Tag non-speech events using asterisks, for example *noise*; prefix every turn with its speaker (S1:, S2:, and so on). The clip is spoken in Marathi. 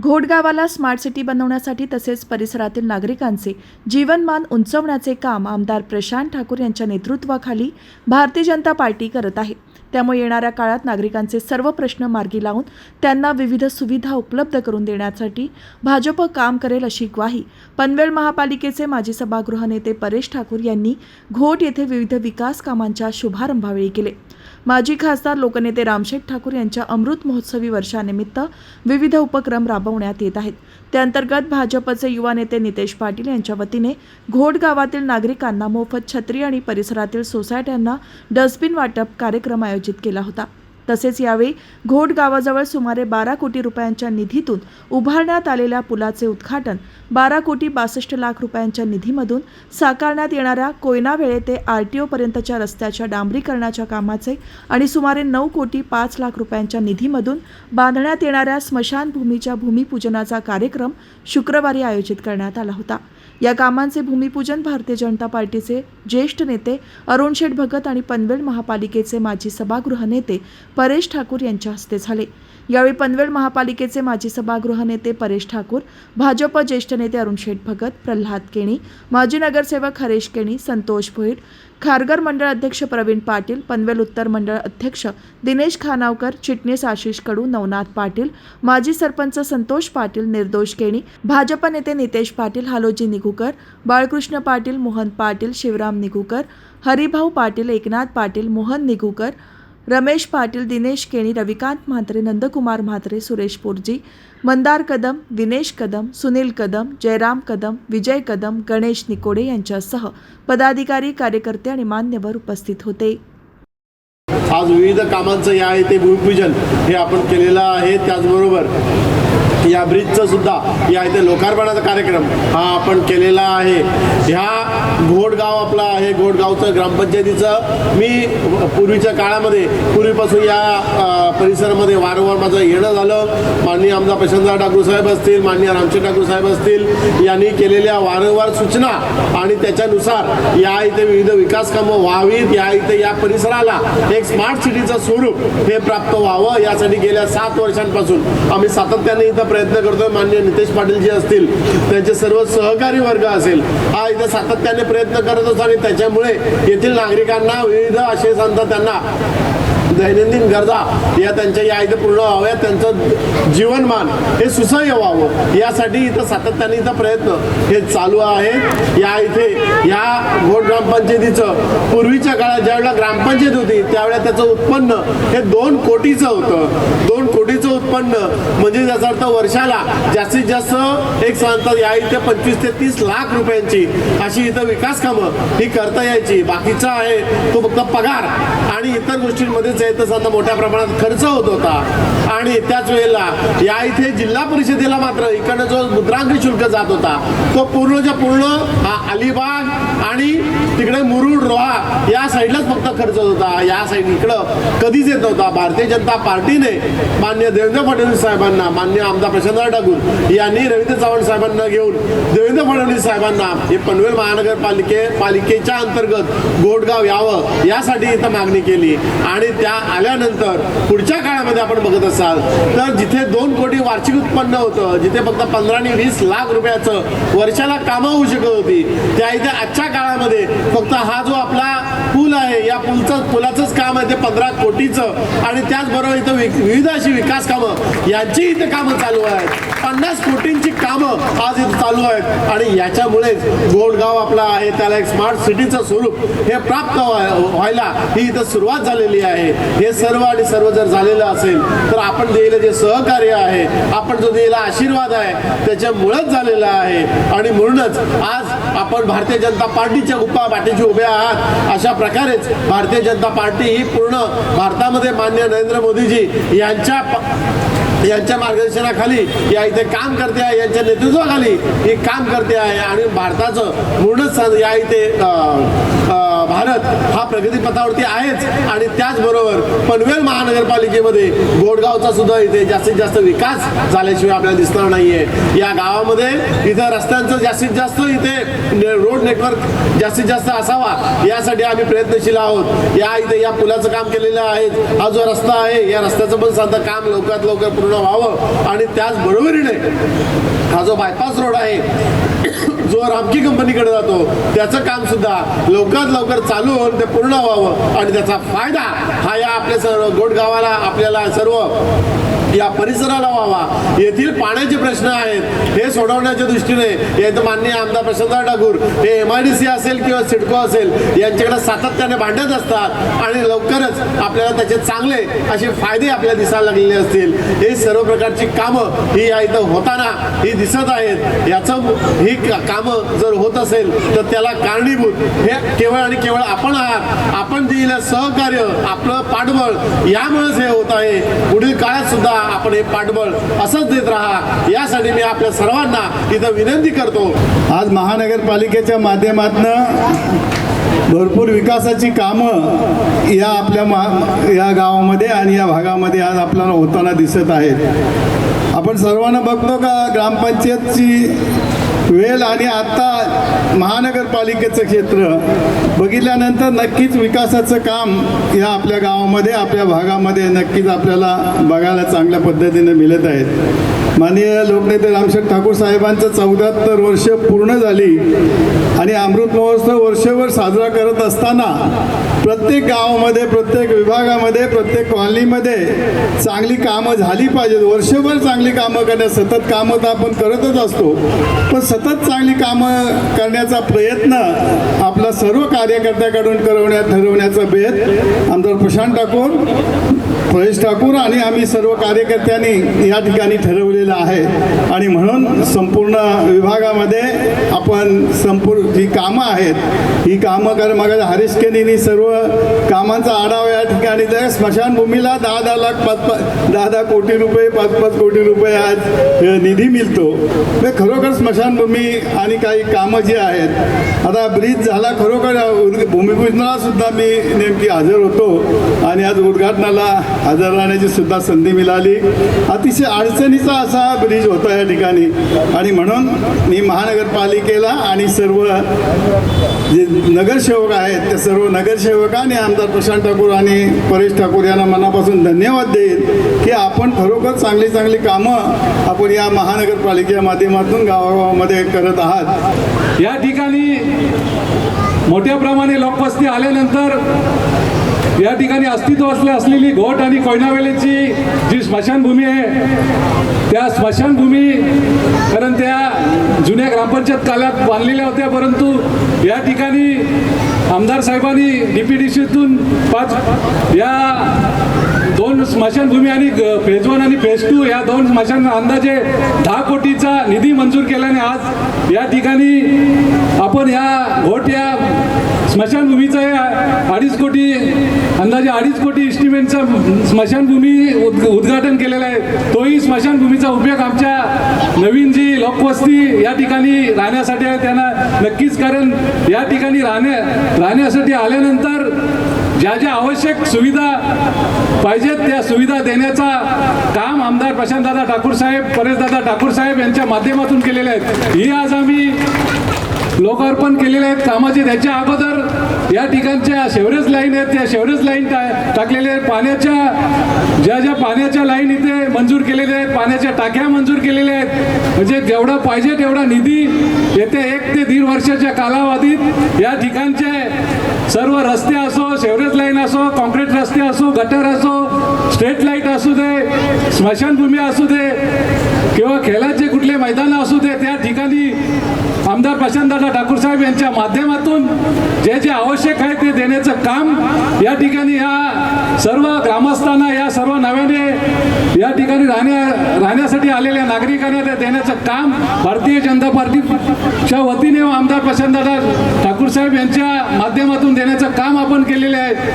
S1: घोडगावाला स्मार्ट सिटी बनवण्यासाठी तसेच परिसरातील नागरिकांचे जीवनमान उंचवण्याचे काम आमदार प्रशांत ठाकूर यांच्या नेतृत्वाखाली भारतीय जनता पार्टी करत आहे. त्यामुळे येणाऱ्या काळात नागरिकांचे सर्व प्रश्न मार्गी लावून त्यांना विविध सुविधा उपलब्ध करून देण्यासाठी भाजप काम करेल अशी ग्वाही पनवेल महापालिकेचे माजी सभागृह नेते परेश ठाकूर यांनी घोट येथे विविध विकास कामांच्या शुभारंभावेळी केले. माजी खासदार लोकनेते रामशेठ ठाकूर यांच्या अमृत महोत्सवी वर्षानिमित्त विविध उपक्रम राबवण्यात येत आहेत. त्याअंतर्गत भाजपचे युवा नेते नितेश पाटील यांच्या वतीने घोट गावातील नागरिकांना मोफत छत्री आणि परिसरातील सोसायट्यांना डस्टबिन वाटप कार्यक्रम आयोजित आयोजित केला होता. तसेच यावेळी घोट गावाजवळ सुमारे बारा कोटी रुपयांच्या निधीतून उभारण्यात आलेल्या पुलाचे उद्घाटन बारा कोटी बासष्ट लाख रुपयांच्या निधीमधून साकारण्यात येणाऱ्या कोयनावेळे ते आर टी ओपर्यंतच्या रस्त्याच्या डांबरीकरणाच्या कामाचे आणि सुमारे नऊ कोटी पाच लाख रुपयांच्या निधीमधून बांधण्यात येणाऱ्या स्मशानभूमीच्या भूमिपूजनाचा कार्यक्रम शुक्रवारी आयोजित करण्यात आला होता. या कामांचे भूमिपूजन भारतीय जनता पार्टीचे ज्येष्ठ नेते अरुण शेठ भगत आणि पनवेल महापालिकेचे माजी सभागृह नेते परेश ठाकूर यांच्या हस्ते झाले. यावेळी पनवेल महापालिकेचे माजी सभागृह नेते परेश ठाकूर भाजप ज्येष्ठ नेते अरुण शेठ भगत प्रल्हाद केणी माजी नगरसेवक हरेश केणी संतोष भोईर खारघर मंडळ अध्यक्ष प्रवीण पाटील पनवेल उत्तर मंडळ अध्यक्ष दिनेश खानावकर चिटणीस आशिष कडू नवनाथ पाटील माजी सरपंच संतोष पाटील निर्दोष केणी भाजप नेते नितेश पाटील हालोजी निघुकर बाळकृष्ण पाटील मोहन पाटील शिवराम निघुकर हरिभाऊ पाटील एकनाथ पाटील मोहन निघुकर रमेश पाटील दिनेश केणी रविकांत म्हात्रे नंदकुमार म्हात्रे सुरेश पोरजी मंदार कदम दिनेश कदम सुनील कदम जयराम कदम विजय कदम गणेश निकोडे यांच्यासह पदाधिकारी कार्यकर्ते आणि मान्यवर उपस्थित होते.
S2: आज विविध कामांचं हे आहे ते भूमिपूजन हे आपण केलेलं आहे. त्याचबरोबर या ब्रिजचं सुद्धा या इथे लोकार्पणाचा कार्यक्रम हा आपण केलेला आहे. ह्या घोडगाव आपला आहे घोडगावचं ग्रामपंचायतीचं. मी पूर्वीच्या काळामध्ये पूर्वीपासून या परिसरामध्ये वारंवार माझं येणं झालं. माननीय आमदार प्रशांतराव ठाकूर साहेब असतील माननीय रामचंद्र ठाकूर साहेब असतील यांनी केलेल्या वारंवार सूचना आणि त्याच्यानुसार या इथे विविध विकास कामं व्हावीत. या इथे या परिसराला एक स्मार्ट सिटीचं स्वरूप हे प्राप्त व्हावं. यासाठी गेल्या सात वर्षांपासून आम्ही सातत्याने इथं प्रयत्न करतोय. माननीय नितेश पाटील जी असतील त्यांचे सर्व सहकारी वर्ग असेल हा इथं सातत्याने प्रयत्न करत असतो आणि त्याच्यामुळे येथील नागरिकांना विविध आशयसांचा त्यांना. दैनंदिन गरजा या त्यांच्या या इथं पूर्ण व्हाव्या त्यांचं जीवनमान हे सुसह्य व्हावं. यासाठी इथं सातत्याने इथं प्रयत्न हे चालू आहेत. या इथे या घोट ग्रामपंचायतीचं पूर्वीच्या काळात ज्यावेळेला ग्रामपंचायत होती त्यावेळेला त्याचं उत्पन्न हे दोन कोटीचं होतं. दोन कोटी उत्पन्न म्हणजे त्याचा अर्थ वर्षाला जास्तीत जास्त एक सांगतात या इथे पंचवीस ते तीस लाख रुपयांची अशी इथं विकास कामं ही करता यायची. बाकीचा आहे तो फक्त पगार. आणि इतर गोष्टींमध्येच आहे तसा मोठ्या प्रमाणात खर्च होत होता. आणि त्याच वेळेला या इथे जिल्हा परिषदेला मात्र इकडनं जो मुद्रांक शुल्क जात होता तो पूर्णच्या पूर्ण हा अलिबाग आणि तिकडे मुरुड रोहा या साईडलाच फक्त खर्च होत होता. या साईड इकडं कधीच येत नव्हता. भारतीय जनता पार्टीने मान्य देवेंद्र फडणवीस साहेबांना मान्य आमदार प्रशांतराव ठाकूर यांनी रवींद्र चव्हाण साहेबांना घेऊन देवेंद्र फडणवीस साहेबांना हे पनवेल महानगरपालिके पालिकेच्या अंतर्गत गोडगाव यावं यासाठी इथं मागणी केली. आणि त्या आल्यानंतर पुढच्या काळामध्ये आपण बघत असाल तर जिथे दोन कोटी वार्षिक उत्पन्न होतं जिथे फक्त पंधरा आणि वीस लाख रुपयाचं वर्षाला कामं होऊ शकत होती त्या इथे आजच्या काळामध्ये फक्त हा जो आपला पूल आहे. या पुलचं पुलाचंच काम आहे ते पंधरा कोटीचं. आणि त्याचबरोबर इथं वि- विविध अशी विकास कामं. यांची इथं कामं चालू आहेत. पन्नास कोटींची कामं आज इथं चालू आहेत. आणि याच्यामुळेच गोडगाव आपला आहे. त्याला एक स्मार्ट सिटीचं स्वरूप हे प्राप्त व्हाय- व्हायला ही इथं सुरुवात झालेली आहे. हे सर्व आणि सर्व जर झालेलं असेल तर आपण दिलेलं जे सहकार्य आहे आपण जो दिलेला आशीर्वाद आहे त्याच्यामुळेच झालेला आहे. आणि म्हणूनच आज आपण भारतीय जनता पार्टीच्या गुप्पा पाठीशी उभे आहात. अशा प्रकारेच भारतीय जनता पार्टी ही पूर्ण भारतामध्ये मान्य नरेंद्र मोदीजी यांच्या यांच्या मार्गदर्शनाखाली या इथे काम करते आहे यांच्या नेतृत्वाखाली ही काम करते आहे. आणि भारताचं पूर्ण या इथे भारत हा प्रगतीपथावरती आहेच. आणि त्याचबरोबर पनवेल महानगरपालिकेमध्ये गोडगावचा सुद्धा इथे जास्तीत जास्त विकास झाल्याशिवाय आपल्याला दिसणार नाहीये. या गावामध्ये इथं रस्त्यांचं जास्तीत जास्त इथे ने- रोड नेटवर्क जास्तीत जास्त असावा यासाठी आम्ही प्रयत्नशील आहोत. या इथे या पुलाचं काम केलेलं आहे. हा जो रस्ता आहे या रस्त्याचं पण साधं काम लवकरात लवकर पूर्ण पूर्ण व्हावं आणि त्याचबरोबरीने हा जो बायपास रोड आहे *coughs* जो रामकी कंपनीकडे जातो त्याचं काम सुद्धा लवकरात लवकर चालू होऊन ते पूर्ण व्हावं आणि त्याचा फायदा हा या आपल्या सर्व गोडगावाला आपल्याला सर्व या परिसराला व्हावा. येथील पाण्याचे प्रश्न आहेत. हे सोडवण्याच्या दृष्टीने येथे माननीय आमदार प्रशांतराव ठाकूर हे एम आय डी सी असेल किंवा सिडको असेल यांच्याकडे सातत्याने भांडत असतात आणि लवकरच आपल्याला त्याचे चांगले असे फायदे आपल्याला दिसायला लागलेले असतील. हे सर्व प्रकारची कामं ही या इथं होताना ही दिसत आहेत. याचं ही कामं जर होत असेल तर त्याला कारणीभूत हे केवळ आणि केवळ आपण आहात. आपण दिलेलं सहकार्य आपलं पाठबळ यामुळेच हे होत आहे. पुढील काळात सुद्धा आपण हे पाठबळ असंच देत राहा. यासाठी मी आपल्या सर्वांना इथं विनंती करतो.
S3: आज महानगरपालिकेच्या माध्यमातनं भरपूर विकासाची कामं या आपल्या महा या गावामध्ये आणि या भागामध्ये आज आपल्याला होताना दिसत आहेत. आपण सर्वांना बघतो का ग्रामपंचायतची वेल आणि आत्ता महानगरपालिकेचं क्षेत्र बघितल्यानंतर नक्कीच विकासाचं काम या आपल्या गावामध्ये आपल्या भागामध्ये नक्कीच आपल्याला बघायला चांगल्या पद्धतीने मिळत आहेत. माननीय लोकनेते रामशेठ ठाकूर साहेबांचं चौदाहत्तर वर्ष पूर्ण झाली आणि अमृत महोत्सव वर्षभर साजरा करत असताना प्रत्येक गावामध्ये प्रत्येक विभागामध्ये प्रत्येक कॉलनीमध्ये चांगली कामं झाली पाहिजेत. वर्षभर चांगली कामं करण्यास सतत कामं तर आपण करतच असतो. पण सतत चांगली कामं करण्याचा प्रयत्न आपला सर्व कार्यकर्त्याकडून करवण्यात ठरवण्याचा भेद आमदार प्रशांत ठाकूर प्रवेश ठाकूर आणि आम्ही सर्व कार्यकर्त्यांनी या ठिकाणी ठरवलेलं आहे. आणि म्हणून संपूर्ण विभागामध्ये आपण संपूर्ण जी कामं आहेत ही कामं कर मग हरीश केनीनी सर्व कामांचा आढावा या ठिकाणी त्या स्मशानभूमीला दहा दहा लाख पाच पाच दहा दहा कोटी रुपये पाच पाच कोटी रुपये आज निधी मिळतो. तर खरोखर स्मशानभूमी आणि काही कामं जी आहेत आता ब्रिज झाला खरोखर भूमिपूजनाला सुद्धा मी नेमकी हजर होतो. आणि आज उद्घाटनाला हजर राहण्याची सुद्धा संधी मिळाली. अतिशय अडचणीचा असा ब्रिज होता या ठिकाणी. आणि म्हणून मी महानगरपालिकेला आणि सर्व जे नगरसेवक आहेत त्या सर्व नगरसेवक आणि आमदार प्रशांत ठाकूर आणि परेश ठाकूर यांना मनापासून धन्यवाद देईन की आपण खरोखर चांगली चांगली कामं आपण या महानगरपालिकेच्या माध्यमातून गावागावामध्ये करत आहात.
S4: या ठिकाणी मोठ्या प्रमाणे लोकवस्ती आल्यानंतर या ठिकाणी अस्तित्व असले असलेली घोट आणि कोयनावेलेची जी स्मशानभूमी आहे त्या स्मशानभूमी कारण त्या जुन्या ग्रामपंचायत काल्यात बांधलेल्या होत्या परंतु या ठिकाणी आमदार साहेबांनी डी पी डी सीतून पाच या दोन स्मशानभूमी आणि फेज वन आणि फेज टू या दोन स्मशान अंदाजे दहा कोटीचा निधी मंजूर केल्याने आज या ठिकाणी आपण या घोट या स्मशानभूमीचा अडीच कोटी अंदाजे अडीच कोटी इस्टिमेंटचा स्मशानभूमी उद् उद्घाटन केलेलं आहे. तोही स्मशानभूमीचा उपयोग आमच्या नवीन जी लोकवस्ती या ठिकाणी राहण्यासाठी आहे त्यांना नक्कीच कारण या ठिकाणी राहण्या राहण्यासाठी आल्यानंतर ज्या ज्या आवश्यक सुविधा पाहिजेत त्या सुविधा देण्याचा काम आमदार प्रशांतदादा ठाकूर साहेब परेशदादा ठाकूर साहेब यांच्या माध्यमातून केलेले आहेत. ही आज आम्ही लोकार्पण केलेले आहेत कामाचे त्याच्या अगोदर या ठिकाणच्या शेवरेज लाईन आहेत त्या शेवरेज लाईन टा टाकलेल्या आहेत. पाण्याच्या ज्या ज्या पाण्याच्या लाईन इथे मंजूर केलेल्या आहेत पाण्याच्या टाक्या मंजूर केलेल्या आहेत. म्हणजे जेवढा पाहिजे तेवढा निधी येत्या एक ते दीड वर्षाच्या कालावधीत या ठिकाणचे सर्व रस्ते असो शेवरेज लाईन असो कॉन्क्रीट रस्ते असो गटर असो स्ट्रीट लाइट असू दे स्मशानभूमी असू दे किंवा खेळाचे कुठले मैदान असू दे त्या ठिकाणी आमदार प्रशांतदादा ठाकूर साहेब यांच्या माध्यमातून जे जे आवश्यक आहे ते देण्याचं काम या ठिकाणी या सर्व ग्रामस्थांना या सर्व नव्याने या ठिकाणी राहण्या राहण्यासाठी आलेल्या नागरिकांना ते देण्याचं काम भारतीय जनता पार्टीच्या वतीने आमदार प्रशांतदादा ठाकूर साहेब यांच्या माध्यमातून देण्याचं काम आपण केलेले आहे.